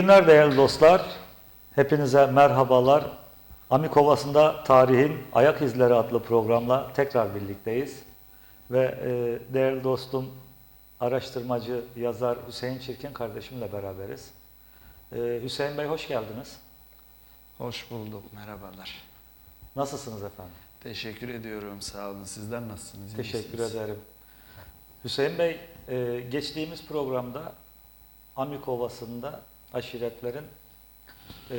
Günler değerli dostlar. Hepinize merhabalar. Amikovası'nda tarihin ayak izleri adlı programla tekrar birlikteyiz. Ve e, değerli dostum, araştırmacı, yazar Hüseyin Çirkin kardeşimle beraberiz. E, Hüseyin Bey hoş geldiniz. Hoş bulduk, merhabalar. Nasılsınız efendim? Teşekkür ediyorum, sağ olun. Sizler nasılsınız? Teşekkür misiniz? ederim. Hüseyin Bey, e, geçtiğimiz programda Amikovası'nda aşiretlerin e,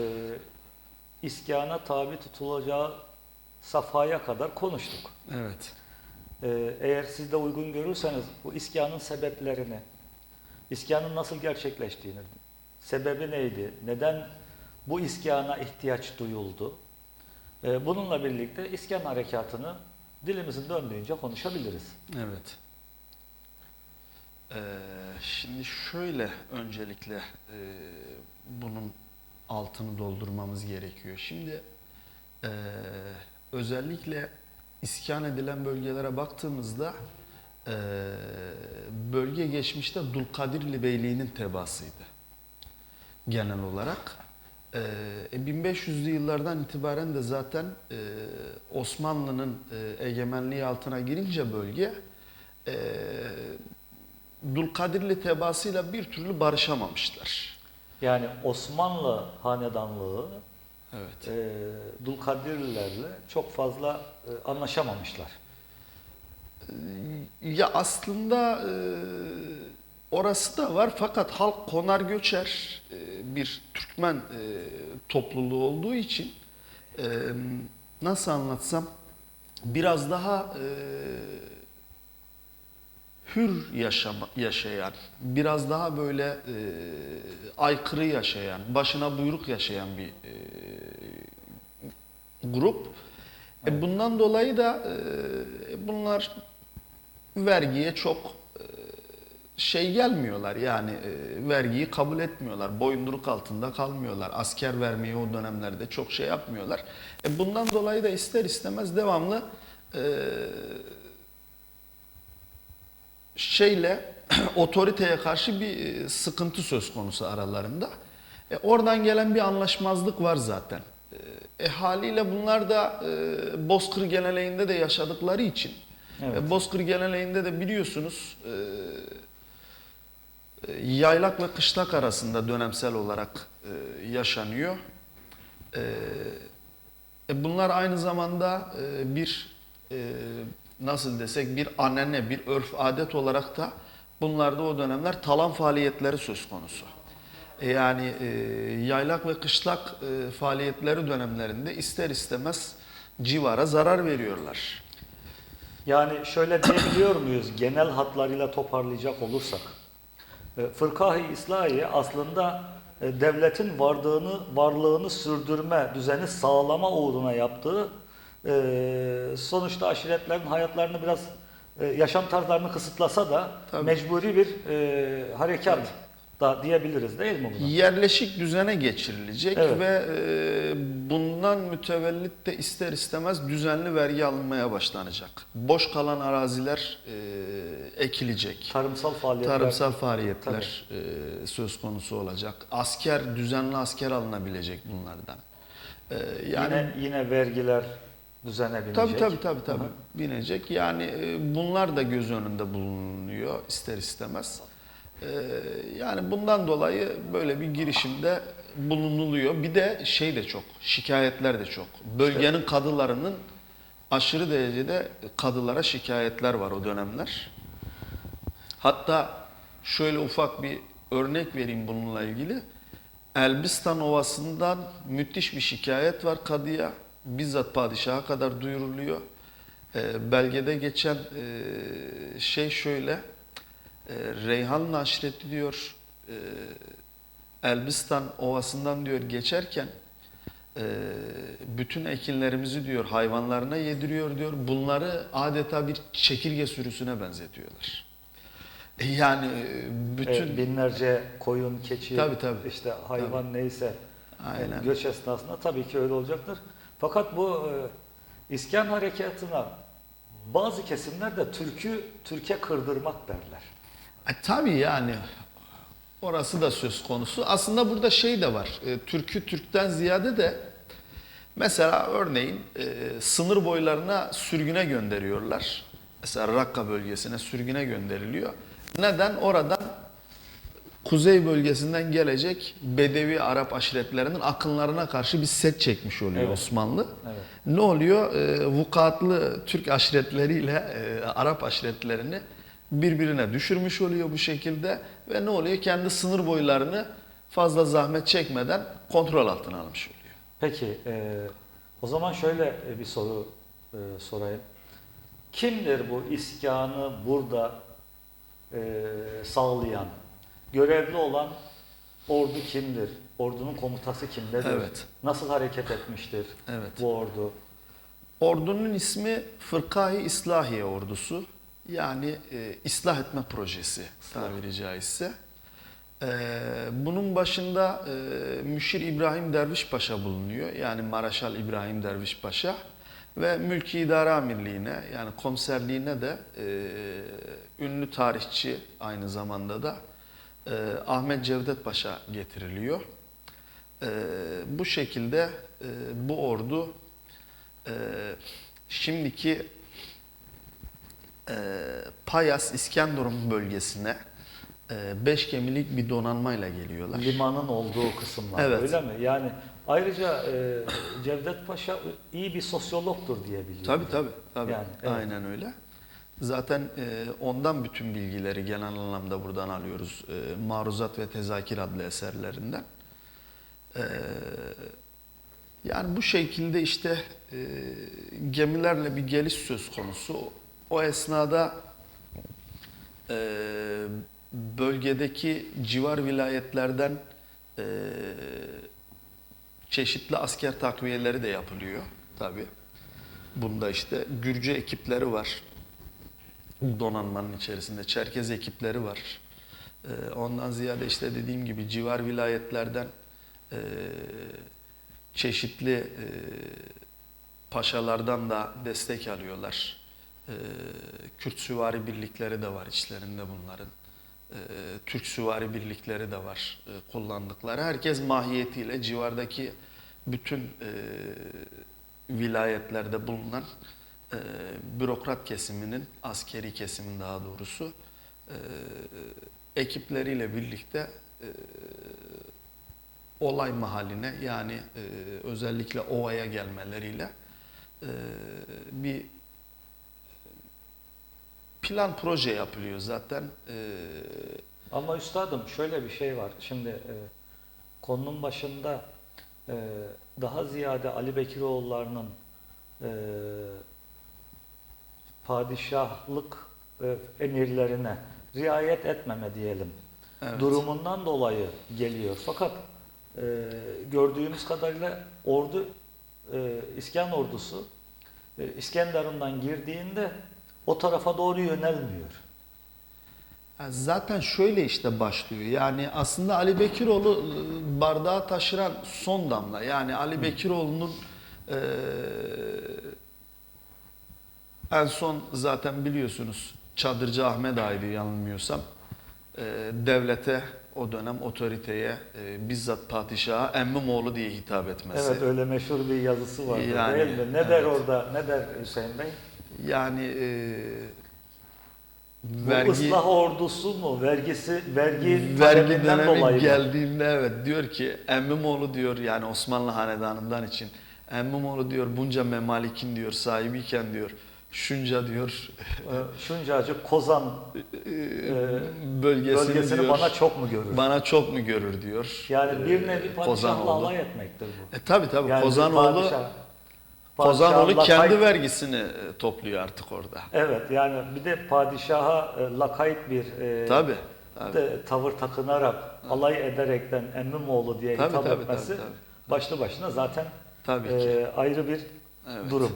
iskana tabi tutulacağı safhaya kadar konuştuk. Evet, E, eğer siz de uygun görürseniz bu iskanın sebeplerini, iskanın nasıl gerçekleştiğini, sebebi neydi, neden bu iskana ihtiyaç duyuldu, e, bununla birlikte iskan harekatını dilimizin döndüğünce konuşabiliriz. evet. Ee, şimdi şöyle öncelikle e, bunun altını doldurmamız gerekiyor. Şimdi e, özellikle iskan edilen bölgelere baktığımızda e, bölge geçmişte Dulkadirli Beyliği'nin tebaasıydı genel olarak. Ee, e, 1500'lü yıllardan itibaren de zaten Osmanlı'nın egemenliği altına girince bölge Dulkadirli tebaasıyla bir türlü barışamamışlar. Yani Osmanlı hanedanlığı Evet. e, Dulkadirlilerle çok fazla e, anlaşamamışlar. Ya aslında e, orası da var fakat halk konar göçer e, bir Türkmen e, topluluğu olduğu için e, nasıl anlatsam biraz daha e, hür yaşama, yaşayan, biraz daha böyle e, aykırı yaşayan, başına buyruk yaşayan bir e, grup. E, bundan dolayı da e, bunlar vergiye çok e, şey gelmiyorlar yani e, vergiyi kabul etmiyorlar. Boyunduruk altında kalmıyorlar. Asker vermeyi o dönemlerde çok şey yapmıyorlar. E, bundan dolayı da ister istemez devamlı e, şeyle otoriteye karşı bir e, sıkıntı söz konusu aralarında. E, oradan gelen bir anlaşmazlık var zaten. E, e, haliyle bunlar da e, Bozkır geleneğinde de yaşadıkları için Evet. e, Bozkır geleneğinde de biliyorsunuz e, e, yaylak ve kışlak arasında dönemsel olarak e, yaşanıyor. E, e, bunlar aynı zamanda e, bir e, nasıl desek bir anene, bir örf adet olarak da bunlarda o dönemler talan faaliyetleri söz konusu. E, yani e, yaylak ve kışlak e, faaliyetleri dönemlerinde ister istemez civara zarar veriyorlar. Yani şöyle diyebiliyor muyuz genel hatlarıyla toparlayacak olursak? e, Fırkah-ı İslahiye aslında e, devletin varlığını, varlığını sürdürme, düzeni sağlama uğruna yaptığı e, sonuçta aşiretlerin hayatlarını biraz e, yaşam tarzlarını kısıtlasa da Tabii. mecburi bir e, harekat da diyebiliriz değil mi buna? yerleşik düzene geçirilecek Evet. ve e, bundan mütevellit de ister istemez düzenli vergi alınmaya başlanacak. Boş kalan araziler e, ekilecek. Tarımsal faaliyetler. Tarımsal faaliyetler e, söz konusu olacak. Asker, düzenli asker alınabilecek bunlardan. E, yani yine, yine vergiler düzene binecek. Tabii tabii tabii tabii Hı hı. binecek. Yani e, bunlar da göz önünde bulunuyor ister istemez. E, Yani bundan dolayı böyle bir girişimde bulunuluyor. Bir de şey de çok, şikayetler de çok. Bölgenin kadılarının aşırı derecede kadılara şikayetler var o dönemler. Hatta şöyle ufak bir örnek vereyim bununla ilgili. Elbistan Ovası'ndan müthiş bir şikayet var kadıya. Bizzat padişaha kadar duyuruluyor. Ee, belgede geçen e, şey şöyle. E, Reyhan Naşreti diyor e, Elbistan Ovası'ndan diyor geçerken e, bütün ekinlerimizi diyor hayvanlarına yediriyor diyor. Bunları adeta bir çekirge sürüsüne benzetiyorlar. E, Yani e, bütün Evet, binlerce koyun, keçi, Tabii, tabii. işte hayvan neyse Aynen. e, göç esnasında tabii ki öyle olacaktır. Fakat bu e, iskan harekatına bazı kesimler de Türk'ü Türkiye kırdırmak derler. E, tabii yani Orası da söz konusu. Aslında burada şey de var. E, Türk'ü Türk'ten ziyade de mesela örneğin e, sınır boylarına sürgüne gönderiyorlar. Mesela Rakka bölgesine sürgüne gönderiliyor. Neden? Oradan kuzey bölgesinden gelecek Bedevi Arap aşiretlerinin akınlarına karşı bir set çekmiş oluyor Evet. Osmanlı. Evet. Ne oluyor? E, vukuatlı Türk aşiretleriyle e, Arap aşiretlerini birbirine düşürmüş oluyor bu şekilde ve ne oluyor? Kendi sınır boylarını fazla zahmet çekmeden kontrol altına almış oluyor. Peki e, o zaman şöyle bir soru e, sorayım. Kimdir bu iskanı burada e, sağlayan, görevli olan ordu kimdir? Ordunun komutası kimdedir? Evet. Nasıl hareket etmiştir Evet. bu ordu? Ordunun ismi Fırkahi İslahiye Ordusu. Yani e, ıslah etme projesi tabiri caizse. E, bunun başında e, Müşir İbrahim Derviş Paşa bulunuyor. Yani Maraşal İbrahim Derviş Paşa. Ve Mülki İdare Amirliğine yani komiserliğine de e, ünlü tarihçi aynı zamanda da e, Ahmet Cevdet Paşa getiriliyor. E, bu şekilde e, bu ordu e, şimdiki e, Payas İskenderun bölgesine 5 gemilik bir donanmayla geliyorlar. Limanın olduğu kısımlar Evet. öyle mi? Yani ayrıca e, Cevdet Paşa iyi bir sosyologtur diye biliyorum. Tabii tabii. tabii. Yani, evet. Aynen öyle. Zaten e, ondan bütün bilgileri genel anlamda buradan alıyoruz. E, Maruzat ve Tezakir adlı eserlerinden. E, yani bu şekilde işte e, gemilerle bir geliş söz konusu. O esnada e, bölgedeki civar vilayetlerden e, çeşitli asker takviyeleri de yapılıyor tabii. Bunda işte Gürcü ekipleri var. Donanmanın içerisinde Çerkez ekipleri var. Ee, ondan ziyade işte dediğim gibi civar vilayetlerden e, çeşitli e, paşalardan da destek alıyorlar. E, Kürt süvari birlikleri de var içlerinde bunların. E, Türk süvari birlikleri de var e, kullandıkları. Herkes mahiyetiyle civardaki bütün vilayetlerde bulunan e, bürokrat kesiminin, askeri kesimin daha doğrusu e, ekipleriyle birlikte e, olay mahalline yani e, özellikle ovaya gelmeleriyle e, bir plan proje yapılıyor zaten. E, Ama üstadım şöyle bir şey var. Şimdi e, konunun başında e, daha ziyade Ali Bekiroğulları'nın e, padişahlık e, emirlerine riayet etmeme diyelim Evet. durumundan dolayı geliyor. Fakat e, gördüğümüz kadarıyla ordu e, İskan ordusu e, İskenderun'dan girdiğinde o tarafa doğru yönelmiyor. Zaten şöyle işte başlıyor. Yani aslında Ali Bekiroğlu e, bardağı taşıran son damla. Yani Ali Bekiroğlu'nun e, en son zaten biliyorsunuz Çadırcı Ahmet Ağa'ydı yanılmıyorsam. E, devlete o dönem otoriteye e, bizzat padişaha Emmimoğlu diye hitap etmesi. Evet öyle meşhur bir yazısı var Yani, değil mi? Ne der evet. orada? Ne der Hüseyin Bey? Yani e, Bu vergi ıslah ordusu mu? Vergisi vergi vergi dönemi dolayı mı? geldiğinde evet diyor ki Emmimoğlu diyor yani Osmanlı hanedanından için Emmimoğlu diyor bunca memalikin diyor sahibiyken diyor şunca diyor Ee, Şuncacık Kozan bölgesini, bölgesini diyor bana çok mu görür? bana çok mu görür diyor. Yani bir nevi Ee, padişahla alay etmektir bu. E tabi tabi Yani Kozanoğlu padişah- Kozanoğlu kendi vergisini e, topluyor artık orada. Evet yani bir de padişaha e, lakayt bir e, Tabi. tabi. de, tavır takınarak, alay ederekten Emmimoğlu diye Tabii, hitap tabii, etmesi tabii, tabii. başlı başına zaten Tabii ki. e, ayrı bir Evet. durum.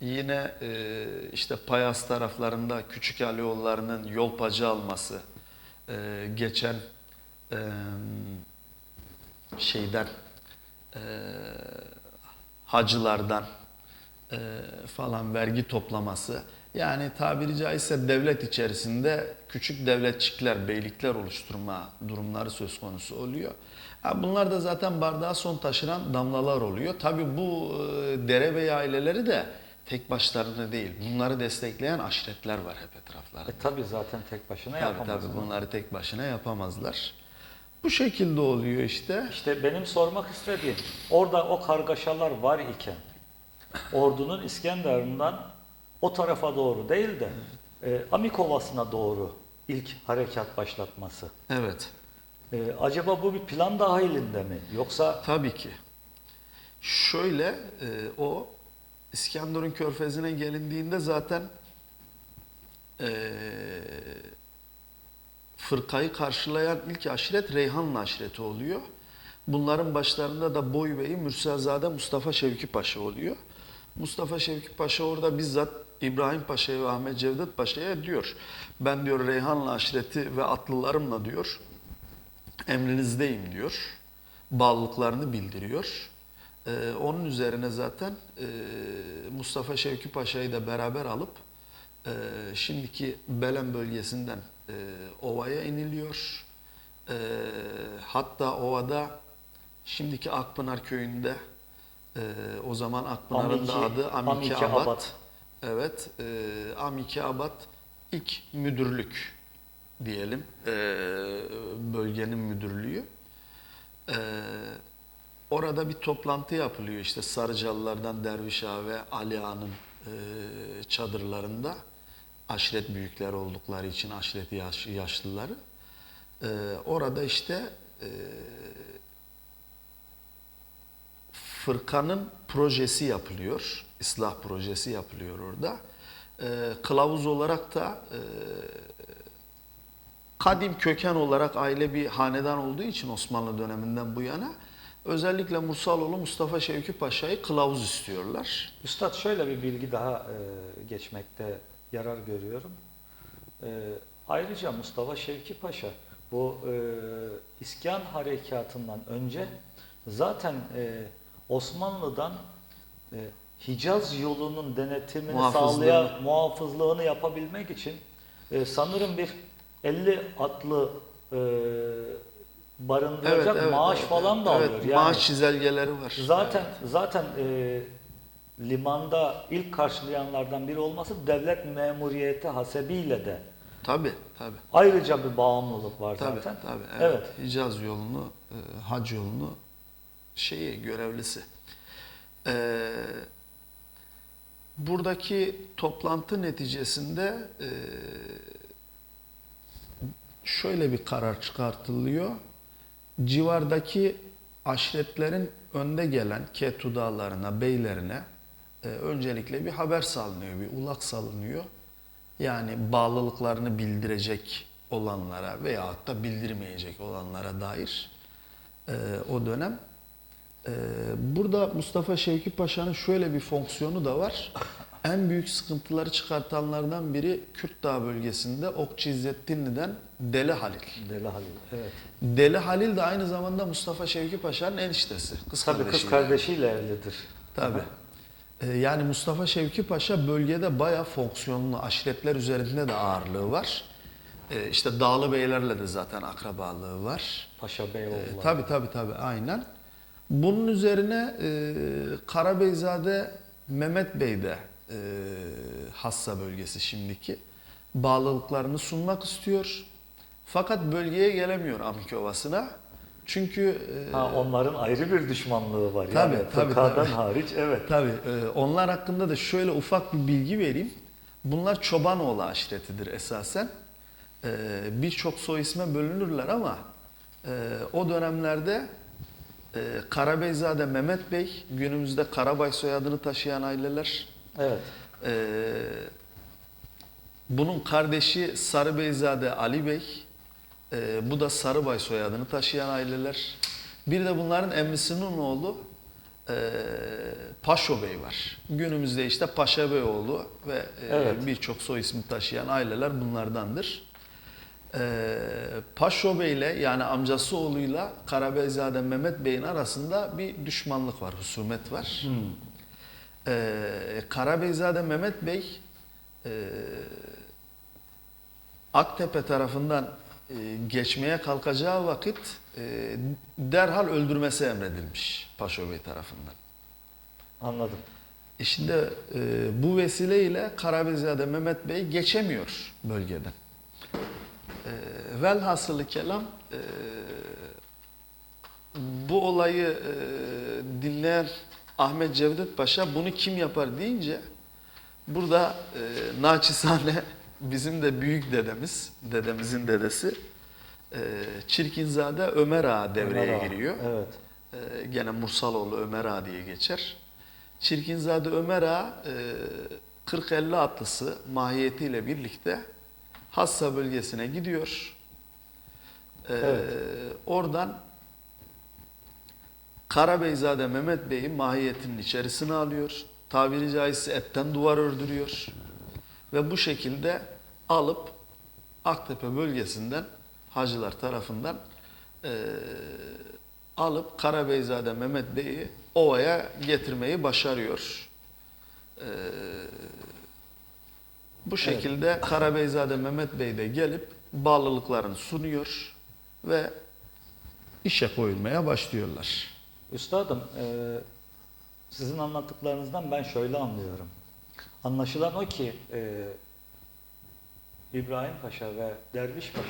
Yine e, işte Payas taraflarında Küçük Alioğulları'nın yol pacı alması, e, geçen e, şeyden, e, hacılardan e, falan vergi toplaması. Yani tabiri caizse devlet içerisinde küçük devletçikler, beylikler oluşturma durumları söz konusu oluyor. Bunlar da zaten bardağa son taşıran damlalar oluyor. Tabi bu e, derebey aileleri de tek başlarına değil. Bunları destekleyen aşiretler var hep etraflarında. E tabi zaten tek başına Tabii yapamaz. tabii bunları tek başına yapamazlar. Bu şekilde oluyor işte. İşte benim sormak istediğim, orada o kargaşalar var iken, ordunun İskenderun'dan o tarafa doğru değil de e, Amikovası'na doğru ilk harekat başlatması. Evet. E, acaba bu bir plan dahilinde mi? Yoksa Tabii ki. Şöyle e, o İskenderun Körfezi'ne gelindiğinde zaten e, fırkayı karşılayan ilk aşiret Reyhanlı aşireti oluyor. Bunların başlarında da Boy Bey'i Mürselzade Mustafa Şevki Paşa oluyor. Mustafa Şevki Paşa orada bizzat İbrahim Paşa'ya ve Ahmet Cevdet Paşa'ya diyor. Ben diyor Reyhanlı aşireti ve atlılarımla diyor emrinizdeyim diyor. Bağlılıklarını bildiriyor. Ee, onun üzerine zaten e, Mustafa Şevki Paşa'yı da beraber alıp e, şimdiki Belen bölgesinden e, ovaya iniliyor. E, hatta ovada şimdiki Akpınar köyünde e, o zaman Akpınar'ın da adı Amiki, Amiki Abad. Abad. Evet, e, Amiki Abad ilk müdürlük diyelim, e, bölgenin müdürlüğü. E, orada bir toplantı yapılıyor işte Sarıcalılardan Derviş Ağa ve Ali Ağa'nın e, çadırlarında. Aşiret büyükler oldukları için aşiret yaş, yaşlıları. E, orada işte e, fırkanın projesi yapılıyor. İslah projesi yapılıyor orada. Ee, kılavuz olarak da e, kadim köken olarak aile bir hanedan olduğu için Osmanlı döneminden bu yana özellikle Mursaloğlu Mustafa Şevki Paşa'yı kılavuz istiyorlar. Üstad şöyle bir bilgi daha e, geçmekte yarar görüyorum. E, ayrıca Mustafa Şevki Paşa bu e, İskan harekatından önce zaten e, Osmanlı'dan e, Hicaz yolunun denetimini Muhafızlığını. sağlayan muhafızlığını yapabilmek için e, sanırım bir 50 atlı e, barındıracak maaş falan da evet, alıyor. Yani, Maaş çizelgeleri var. Zaten zaten e, limanda ilk karşılayanlardan biri olması devlet memuriyeti hasebiyle de Tabii tabii. ayrıca bir bağımlılık var Tabii, zaten. tabii. Evet. Evet. Hicaz yolunu, e, hac yolunu şeyi görevlisi. Ee, buradaki toplantı neticesinde e, şöyle bir karar çıkartılıyor. Civardaki aşiretlerin önde gelen Ketu dağlarına, beylerine e, öncelikle bir haber salınıyor, bir ulak salınıyor. Yani bağlılıklarını bildirecek olanlara veyahut da bildirmeyecek olanlara dair e, o dönem. E, burada Mustafa Şevki Paşa'nın şöyle bir fonksiyonu da var. En büyük sıkıntıları çıkartanlardan biri Kürt Dağı bölgesinde Okçu İzzettinli'den Deli Halil. Deli Halil. Evet. Deli Halil de aynı zamanda Mustafa Şevki Paşa'nın eniştesi. Kız Tabii kardeşi kız kardeşiyle evlidir. Tabii. Ee, Yani Mustafa Şevki Paşa bölgede bayağı fonksiyonlu aşiretler üzerinde de ağırlığı var. Ee, İşte Dağlı Beylerle de zaten akrabalığı var. Paşa Beyoğlu. Ee, tabii tabii tabii aynen. Bunun üzerine e, Karabeyzade Mehmet Bey de e, Hassa bölgesi şimdiki bağlılıklarını sunmak istiyor. Fakat bölgeye gelemiyor Amik Ovası'na. Çünkü e, Ha, onların ayrı bir düşmanlığı var. Tabii, yani tabii, tabii. hariç evet. Tabii e, onlar hakkında da şöyle ufak bir bilgi vereyim. Bunlar Çobanoğlu aşiretidir esasen. E, Birçok soy isme bölünürler ama o dönemlerde Karabeyzade Mehmet Bey günümüzde Karabay soyadını taşıyan aileler. Evet. E, bunun kardeşi Sarıbeyzade Ali Bey. e, bu da Sarıbay soyadını taşıyan aileler. Bir de bunların emmisinin oğlu e, Paşo Bey var. Günümüzde işte Paşa Beyoğlu ve e, Evet. birçok soy ismi taşıyan aileler bunlardandır. E, Paşo Bey ile yani amcası oğluyla Karabeyzade Mehmet Bey'in arasında bir düşmanlık var, husumet var. Ee, Karabeyzade Mehmet Bey e, Aktepe tarafından e, geçmeye kalkacağı vakit e, derhal öldürmesi emredilmiş Paşa Bey tarafından. Anladım. E şimdi e, bu vesileyle Karabeyzade Mehmet Bey geçemiyor bölgeden. E, velhasılı kelam e, bu olayı e, dinleyen Ahmet Cevdet Paşa bunu kim yapar deyince burada e, naçizane bizim de büyük dedemiz, dedemizin dedesi e, Çirkinzade Ömer Ağa devreye Ömer Ağa, giriyor. Evet. Ee, gene Mursaloğlu Ömer Ağa diye geçer. Çirkinzade Ömer Ağa e, 40-50 atlısı mahiyetiyle birlikte Hassa bölgesine gidiyor. Ee, Evet. Oradan Karabeyzade Mehmet Bey'i mahiyetinin içerisine alıyor. Tabiri caizse etten duvar ördürüyor. Ve bu şekilde alıp Aktepe bölgesinden hacılar tarafından eee, alıp Karabeyzade Mehmet Bey'i ovaya getirmeyi başarıyor. Eee, bu şekilde Karabeyzade Mehmet Bey de gelip bağlılıklarını sunuyor ve işe koyulmaya başlıyorlar. Üstadım, e, sizin anlattıklarınızdan ben şöyle anlıyorum. Anlaşılan o ki e, İbrahim Paşa ve Derviş Paşa,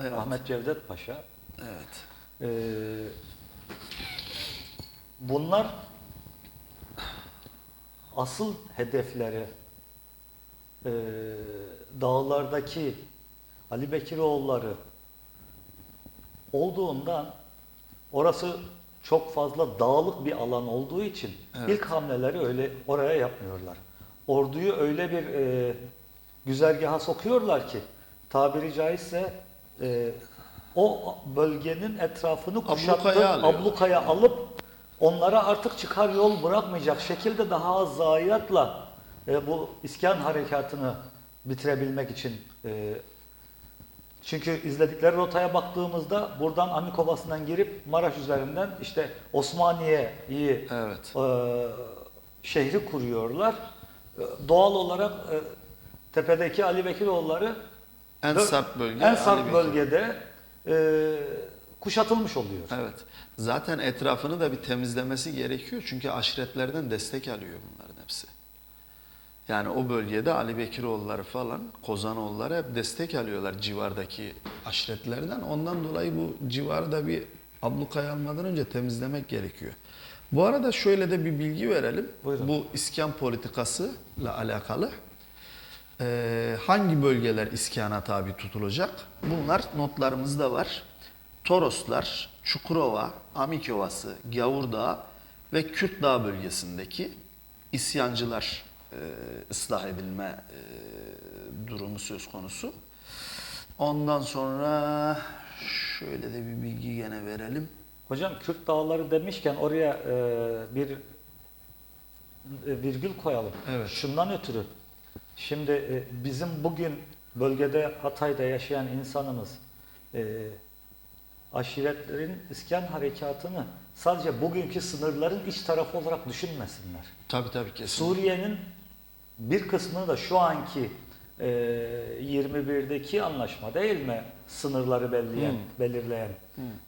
Evet. Ahmet Cevdet Paşa, Evet. e, bunlar asıl hedefleri e, dağlardaki Ali Bekiroğulları olduğundan orası çok fazla dağlık bir alan olduğu için Evet. ilk hamleleri öyle oraya yapmıyorlar. Orduyu öyle bir e, güzergaha sokuyorlar ki tabiri caizse e, o bölgenin etrafını kuşattı, Ablukaya ablukaya alıp onlara artık çıkar yol bırakmayacak şekilde daha az zayiatla e, bu iskan harekatını bitirebilmek için e, çünkü izledikleri rotaya baktığımızda buradan Amikovası'ndan girip Maraş üzerinden işte Osmaniye'yi Evet. e, şehri kuruyorlar. E, doğal olarak e, tepedeki Ali Bekiroğulları En sarp bölge en sarp bölgede e, kuşatılmış oluyor. Evet. Zaten etrafını da bir temizlemesi gerekiyor. Çünkü aşiretlerden destek alıyor bunların hepsi. Yani o bölgede Ali Bekiroğulları falan, Kozanoğulları hep destek alıyorlar civardaki aşiretlerden. Ondan dolayı bu civarı da bir ablukaya almadan önce temizlemek gerekiyor. Bu arada şöyle de bir bilgi verelim. Buyurun. Bu iskan politikasıyla alakalı. Ee, hangi bölgeler iskana tabi tutulacak? Bunlar notlarımızda var. Toroslar, Çukurova, Amik Ovası, Gavurdağ ve Kürt Dağ bölgesindeki isyancılar e, ıslah edilme e, durumu söz konusu. Ondan sonra şöyle de bir bilgi gene verelim. Hocam Kürt dağları demişken oraya e, bir e, virgül koyalım. Evet. Şundan ötürü. Şimdi e, bizim bugün bölgede Hatay'da yaşayan insanımız e, aşiretlerin iskan harekatını sadece bugünkü sınırların iç tarafı olarak düşünmesinler. Tabii tabii kesin. Suriye'nin bir kısmını da şu anki e, 21'deki anlaşma değil mi sınırları belirleyen, Hmm. belirleyen.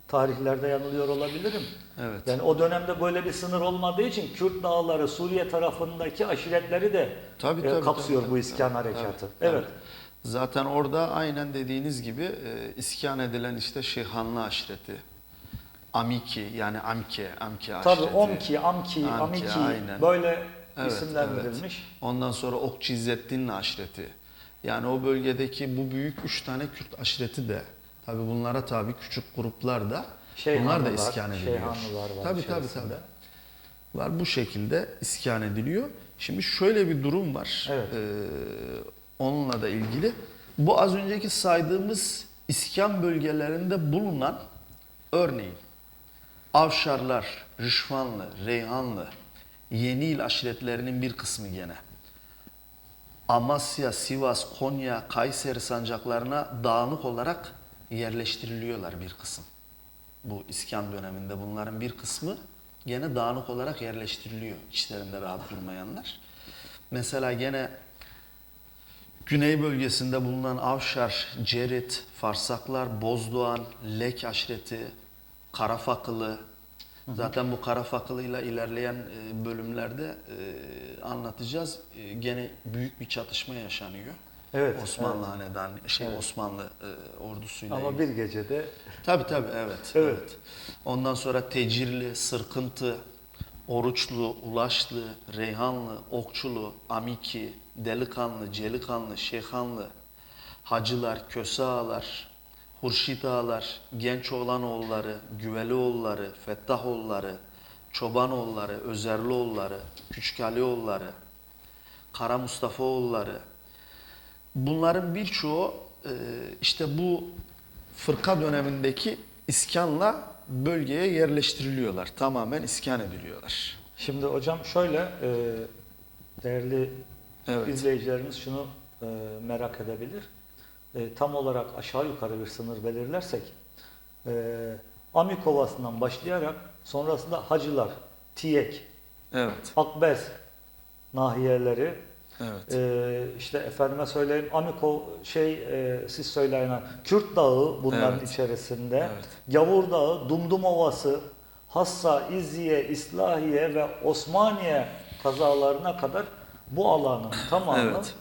Tarihlerde yanılıyor olabilirim. Evet. Yani o dönemde böyle bir sınır olmadığı için Kürt dağları Suriye tarafındaki aşiretleri de Tabii, e, tabii, kapsıyor tabii, bu tabii. iskan Tabii, harekatı. tabii. Evet. Zaten orada aynen dediğiniz gibi e, iskan edilen işte Şeyhanlı aşireti. Amiki yani Amke, Amke Tabii aşireti. Omki, Amki, Amki, Amiki aynen. böyle Evet, isimlendirilmiş. evet. Ondan sonra Okçu İzzettin'in aşireti. Yani o bölgedeki bu büyük üç tane Kürt aşireti de tabii bunlara tabii küçük gruplar da bunlar da iskan ediliyor. Şeyhanlılar var Tabii tabii içerisinde. tabii. Var bu şekilde iskan ediliyor. Şimdi şöyle bir durum var. Evet. Ee, onunla da ilgili. Bu az önceki saydığımız iskan bölgelerinde bulunan örneğin Avşarlar, Rışvanlı, Reyhanlı, Yenil aşiretlerinin bir kısmı gene. Amasya, Sivas, Konya, Kayseri sancaklarına dağınık olarak yerleştiriliyorlar bir kısım. Bu iskan döneminde bunların bir kısmı gene dağınık olarak yerleştiriliyor içlerinde rahat durmayanlar. Mesela gene Güney bölgesinde bulunan Avşar, Cerit, Farsaklar, Bozdoğan, Lek aşireti, Karafakılı. Zaten bu Karafakılı'yla ilerleyen e, bölümlerde e, anlatacağız. E, Gene büyük bir çatışma yaşanıyor. Evet, Osmanlı hanedan şey Evet. Osmanlı e, ordusuyla. Ama ilgili. bir gecede Tabii tabii evet. Evet. Ondan sonra Tecirli, Sırkıntı, Oruçlu, Ulaşlı, Reyhanlı, Okçulu, Amiki, Delikanlı, Celikanlı, Şeyhanlı, Hacılar, Köse Ağalar, Hurşit Ağalar, Gençoğlanoğulları, Güvelioğulları, Fettahoğulları, Çobanoğulları, Özerlioğulları, Küçükalioğulları, Kara Mustafaoğulları, Bunların birçoğu e, işte bu fırka dönemindeki iskanla bölgeye yerleştiriliyorlar. Tamamen iskan ediliyorlar. Şimdi hocam şöyle e, değerli Evet. izleyicilerimiz şunu e, merak edebilir. E, tam olarak aşağı yukarı bir sınır belirlersek e, Amik Ovası'ndan başlayarak sonrasında Hacılar, Tiyek, Evet. Akbez nahiyeleri Evet. e, işte efendime söyleyeyim Amiko şey e, siz söyleyin Kürt Dağı bunların Evet. içerisinde. Evet. Gavur Dağı, Dumdum Ovası, Hassa, İzziye, İslahiye ve Osmaniye kazalarına kadar bu alanın tamamı Evet.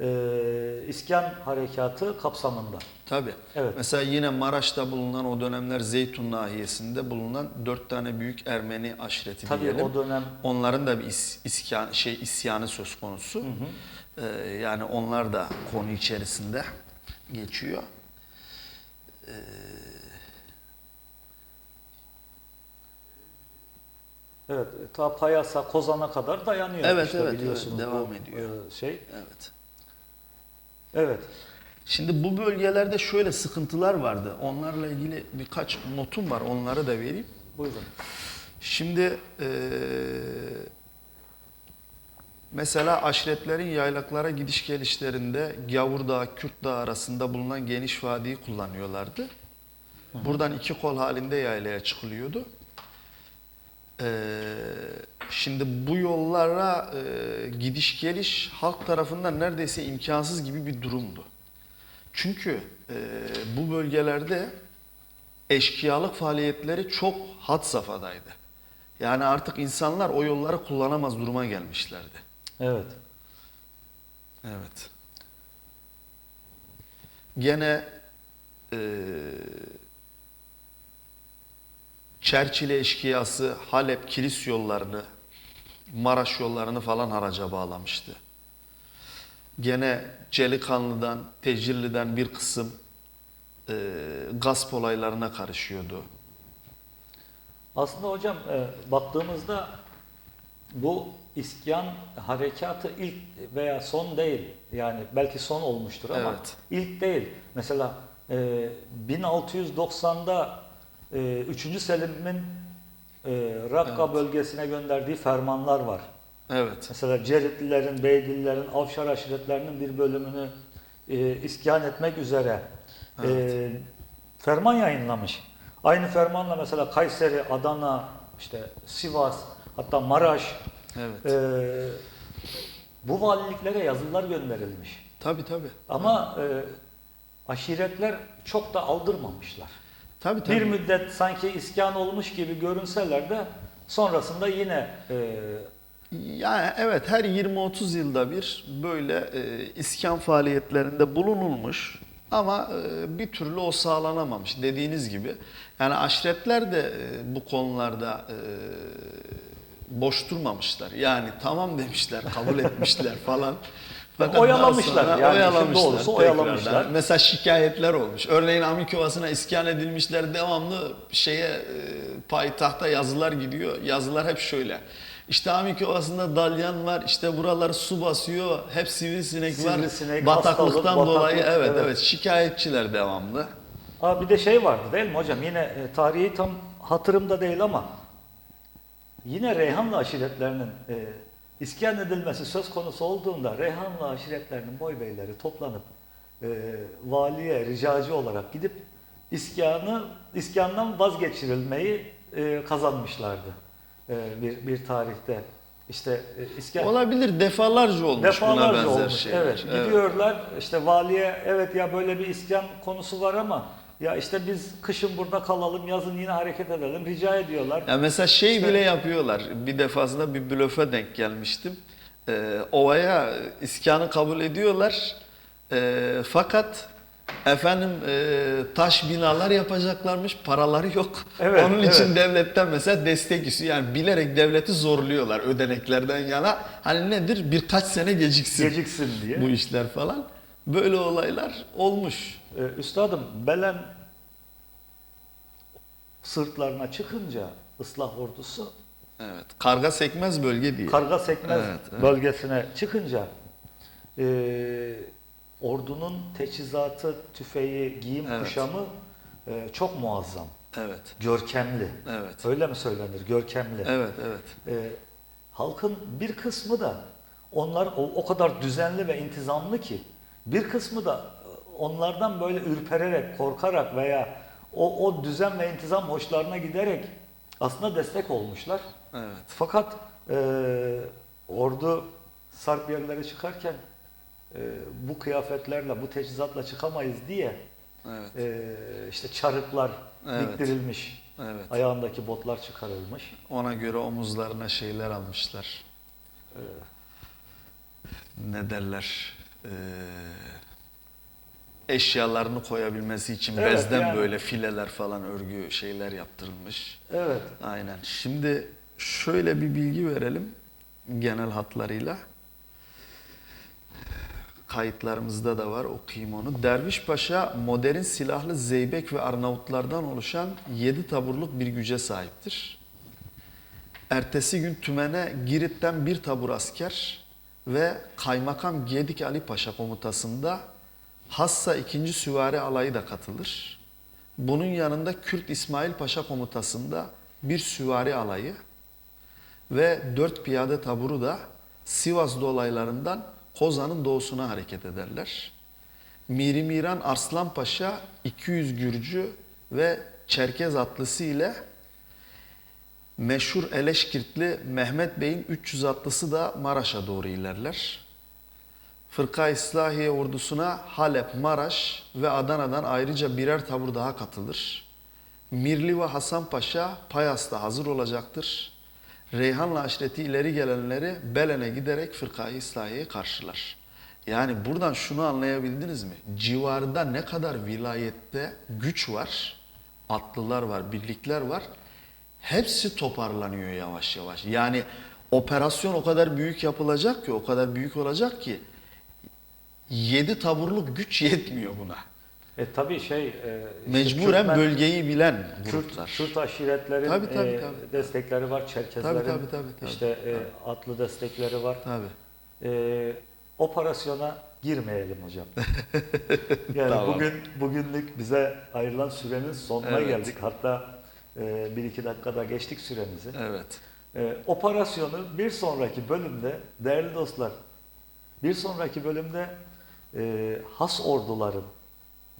E, İskan Harekatı kapsamında. Tabii. Evet. Mesela yine Maraş'ta bulunan o dönemler Zeytun nahiyesinde bulunan dört tane büyük Ermeni aşireti Tabii diyelim. o dönem Onların da bir is, iskan, şey isyanı söz konusu. Ee, yani onlar da konu içerisinde geçiyor. evet ta Payas'a, Kozan'a kadar dayanıyor Evet, işte evet, evet, biliyorsunuz devam bu, ediyor. e, şey. Evet. Evet. Şimdi bu bölgelerde şöyle sıkıntılar vardı. Onlarla ilgili birkaç notum var. Onları da vereyim. Buyurun. Şimdi eee, mesela aşiretlerin yaylaklara gidiş gelişlerinde Gavur Dağı, Kürt Dağı arasında bulunan geniş vadiyi kullanıyorlardı. Buradan iki kol halinde yaylaya çıkılıyordu. Eee, şimdi bu yollara eee, gidiş geliş halk tarafından neredeyse imkansız gibi bir durumdu. Çünkü eee, bu bölgelerde eşkıyalık faaliyetleri çok had safhadaydı. Yani artık insanlar o yolları kullanamaz duruma gelmişlerdi. Evet. Evet. Gene eee Çerçile eşkıyası Halep Kilis yollarını, Maraş yollarını falan haraca bağlamıştı. Gene Celikanlı'dan, Tecirli'den bir kısım eee gasp olaylarına karışıyordu. Aslında hocam e, baktığımızda bu isyan harekatı ilk veya son değil. Yani belki son olmuştur ama Evet. ilk değil. Mesela e, 1690'da e, 3. Selim'in e, Rakka Evet. bölgesine gönderdiği fermanlar var. Evet. Mesela Ceritlilerin, Beydillilerin, Avşar aşiretlerinin bir bölümünü e, iskan etmek üzere e, ferman yayınlamış. Aynı fermanla mesela Kayseri, Adana, işte Sivas, hatta Maraş Evet. e, bu valiliklere yazılar gönderilmiş. Tabii tabii. Ama e, aşiretler çok da aldırmamışlar. Tabii tabii. Bir müddet sanki iskan olmuş gibi görünseler de sonrasında yine e, Yani evet her 20-30 yılda bir böyle e, iskan faaliyetlerinde bulunulmuş ama e, bir türlü o sağlanamamış dediğiniz gibi. Yani aşiretler de e, bu konularda e, boş durmamışlar. Yani tamam demişler, kabul etmişler falan. Fakat Oyalamışlar. sonra Yani oyalamışlar doğrusu tekrardan. oyalamışlar. Mesela şikayetler olmuş. Örneğin Amikovası'na iskan edilmişler devamlı şeye e, payitahta yazılar gidiyor. Yazılar hep şöyle. İşte Amikovası'nda dalyan var, işte buralar su basıyor, hep sivrisinek var. Sivrisinek, Bataklıktan hastalık, dolayı bataklık, evet, evet. evet şikayetçiler devamlı. Aa, bir de şey vardı değil mi hocam? Yine e, tarihi tam hatırımda değil ama yine Reyhanlı aşiretlerinin e, iskan edilmesi söz konusu olduğunda Reyhanlı aşiretlerinin boybeyleri toplanıp e, valiye ricacı olarak gidip iskanı iskandan vazgeçirilmeyi e, kazanmışlardı. e, bir, bir tarihte. İşte e, İskender Olabilir defalarca olmuş buna Defalarca benzer olmuş. şeyler. Evet. Gidiyorlar işte valiye evet ya böyle bir iskan konusu var ama ya işte biz kışın burada kalalım, yazın yine hareket edelim rica ediyorlar. Ya mesela şey İşte- bile yapıyorlar. Bir defasında bir blöfe denk gelmiştim. Ee, ovaya iskanı kabul ediyorlar. Ee, fakat efendim e, taş binalar yapacaklarmış, paraları yok. Evet, Onun için evet. devletten mesela destek istiyor. Yani bilerek devleti zorluyorlar ödeneklerden yana. Hani nedir? Birkaç sene geciksin Geciksin diye. bu işler falan. Böyle olaylar olmuş. Ee, üstadım Belen sırtlarına çıkınca ıslah ordusu Evet. Karga sekmez bölge diye. karga sekmez Evet, evet. bölgesine çıkınca e, ordunun teçhizatı, tüfeği, giyim Evet. kuşamı e, çok muazzam, Evet. görkemli. Evet. Öyle mi söylenir? Görkemli. Evet, evet. E, halkın bir kısmı da onlar o, o kadar düzenli ve intizamlı ki bir kısmı da onlardan böyle ürpererek, korkarak veya o, o düzen ve intizam hoşlarına giderek aslında destek olmuşlar. Evet. Fakat e, ordu sarp yerlere çıkarken e, bu kıyafetlerle, bu teçhizatla çıkamayız diye Evet. e, işte çarıklar Evet. diktirilmiş, Evet. ayağındaki botlar çıkarılmış. Ona göre omuzlarına şeyler almışlar. E, Ne derler? Ee, eşyalarını koyabilmesi için Evet, bezden yani. böyle fileler falan örgü şeyler yaptırılmış. evet. Aynen. Şimdi şöyle bir bilgi verelim genel hatlarıyla. Kayıtlarımızda da var okuyayım onu. Derviş Paşa modern silahlı zeybek ve arnavutlardan oluşan 7 taburluk bir güce sahiptir. Ertesi gün tümene Girit'ten bir tabur asker ve Kaymakam Gedik Ali Paşa komutasında Hassa 2. Süvari Alayı da katılır. Bunun yanında Kürt İsmail Paşa komutasında bir süvari alayı ve dört piyade taburu da Sivas dolaylarından Kozan'ın doğusuna hareket ederler. Miri Miran Arslan Paşa 200 Gürcü ve Çerkez atlısı ile meşhur Eleşkirtli Mehmet Bey'in 300 atlısı da Maraş'a doğru ilerler. Fırka İslahiye ordusuna Halep, Maraş ve Adana'dan ayrıca birer tabur daha katılır. Mirli ve Hasan Paşa Payas'ta hazır olacaktır. Reyhanlı aşireti ileri gelenleri Belen'e giderek Fırka-i İslahiye'yi karşılar. Yani buradan şunu anlayabildiniz mi? Civarda ne kadar vilayette güç var, atlılar var, birlikler var. Hepsi toparlanıyor yavaş yavaş. Yani operasyon o kadar büyük yapılacak ki, o kadar büyük olacak ki 7 taburluk güç yetmiyor buna. E tabii şey e, Mecburen Kürtmen- bölgeyi bilen Kürt, gruplar. Kürt aşiretlerin Tabii, tabii, e, tabii. destekleri var, Çerkezlerin Tabii, tabii, tabii, tabii. işte e, atlı destekleri var. Tabii. E, operasyona girmeyelim hocam. yani Tamam. bugün bugünlük bize ayrılan sürenin sonuna Evet. geldik. Hatta e, bir iki dakikada geçtik süremizi. Evet. E, operasyonu bir sonraki bölümde değerli dostlar, bir sonraki bölümde e, has orduların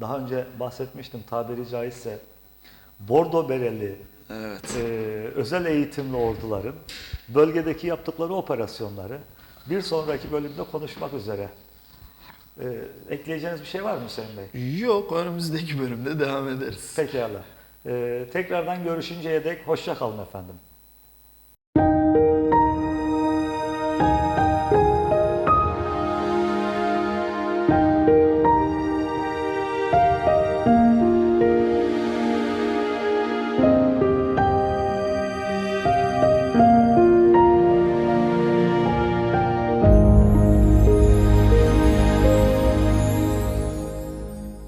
daha önce bahsetmiştim tabiri caizse bordo bereli Evet. e, özel eğitimli orduların bölgedeki yaptıkları operasyonları bir sonraki bölümde konuşmak üzere. E, ekleyeceğiniz bir şey var mı Hüseyin Bey? Yok önümüzdeki bölümde devam ederiz. Pekala. E, tekrardan görüşünceye dek hoşça kalın efendim.